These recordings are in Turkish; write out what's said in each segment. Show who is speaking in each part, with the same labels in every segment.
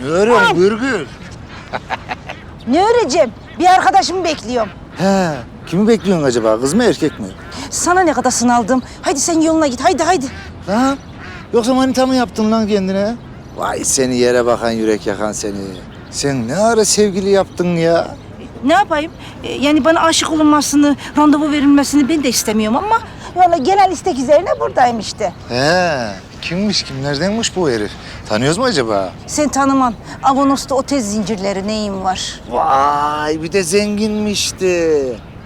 Speaker 1: Ne örüyorsun Bürgül?
Speaker 2: Ne öreceğim? Bir arkadaşımı bekliyorum.
Speaker 1: He, kimi bekliyorsun acaba? Kız mı erkek mi?
Speaker 2: Sana ne kadar sınaldım. Haydi sen yoluna git. Haydi haydi.
Speaker 1: Lan yoksa manita mı yaptın lan kendine? Vay seni yere bakan yürek yakan seni. Sen ne ara sevgili yaptın ya?
Speaker 2: Ne yapayım? Ee, Yani bana aşık olunmasını, randevu verilmesini ben de istemiyorum ama... Valla genel istek üzerine buradayım işte.
Speaker 1: He, kimmiş kimlerdenmiş bu herif? Tanıyoruz mu acaba?
Speaker 2: Sen tanıman. Avanos'ta otel zincirleri neyin var?
Speaker 1: Vay bir de zenginmişti.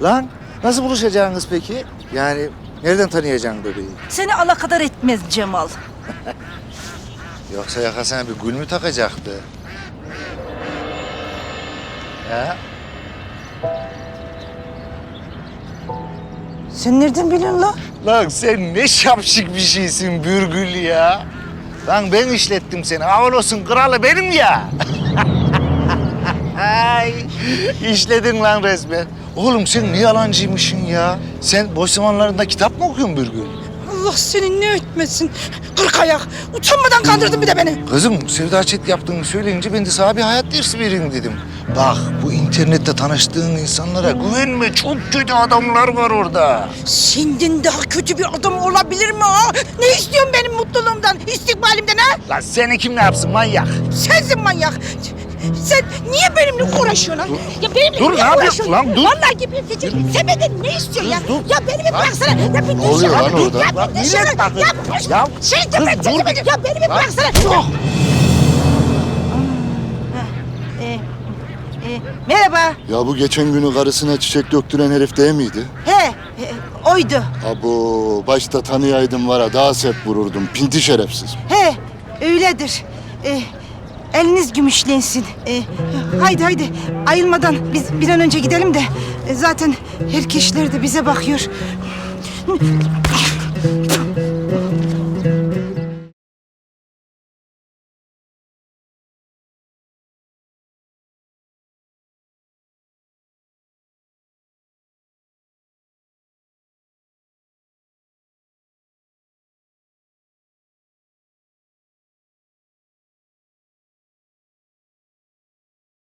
Speaker 1: Lan nasıl buluşacaksınız peki? Yani nereden tanıyacaksın bebeği?
Speaker 2: Seni alakadar etmez Cemal.
Speaker 1: Yoksa yakasına bir gül mü takacaktı? He?
Speaker 2: Sen nereden biliyorsun la?
Speaker 1: Lan sen ne şapşik bir şeysin Bürgül ya. Lan ben işlettim seni. Avanos'un kralı benim ya. Ay, işledin lan resmen. Oğlum sen ne yalancıymışsın ya. Sen boş zamanlarında kitap mı okuyorsun Bürgül?
Speaker 2: Allah seni ne etmesin. Kırk ayak. Utanmadan kandırdın bir de beni.
Speaker 1: Kızım Sevda Çet yaptığını söyleyince ben de sana bir hayat dersi vereyim dedim. Bak bu internette tanıştığın insanlara güvenme. Çok kötü adamlar var orada.
Speaker 2: Senden daha kötü bir adam olabilir mi ha? Ne istiyorsun benim mutluluğumdan, istikbalimden ha?
Speaker 1: Lan seni kim ne yapsın manyak?
Speaker 2: Sensin manyak. Sen niye benimle uğraşıyorsun ha? Ya benimle
Speaker 1: dur,
Speaker 2: niye
Speaker 1: ne
Speaker 2: uğraşıyorsun?
Speaker 1: lan, dur.
Speaker 2: Vallahi geberteceğim. Sen benden ne istiyorsun ya?
Speaker 1: dur.
Speaker 2: Ya beni bir bıraksana. Ya bir dur
Speaker 1: lan orada?
Speaker 2: Ya
Speaker 1: Lan
Speaker 2: bir dur şunu.
Speaker 1: bakıyor.
Speaker 2: Ya boş.
Speaker 1: Ya
Speaker 2: Şey geberteceğim.
Speaker 1: dur.
Speaker 2: Ya beni bir bıraksana. Ee, e, merhaba.
Speaker 3: Ya bu geçen günü karısına çiçek döktüren herif değil miydi?
Speaker 2: He, e, oydu.
Speaker 3: Abo başta tanıyaydım var ha daha sert vururdum. Pinti şerefsiz.
Speaker 2: He, öyledir. Ee, eliniz gümüşlensin. Ee, haydi haydi ayılmadan biz bir an önce gidelim de e, zaten herkesler de bize bakıyor.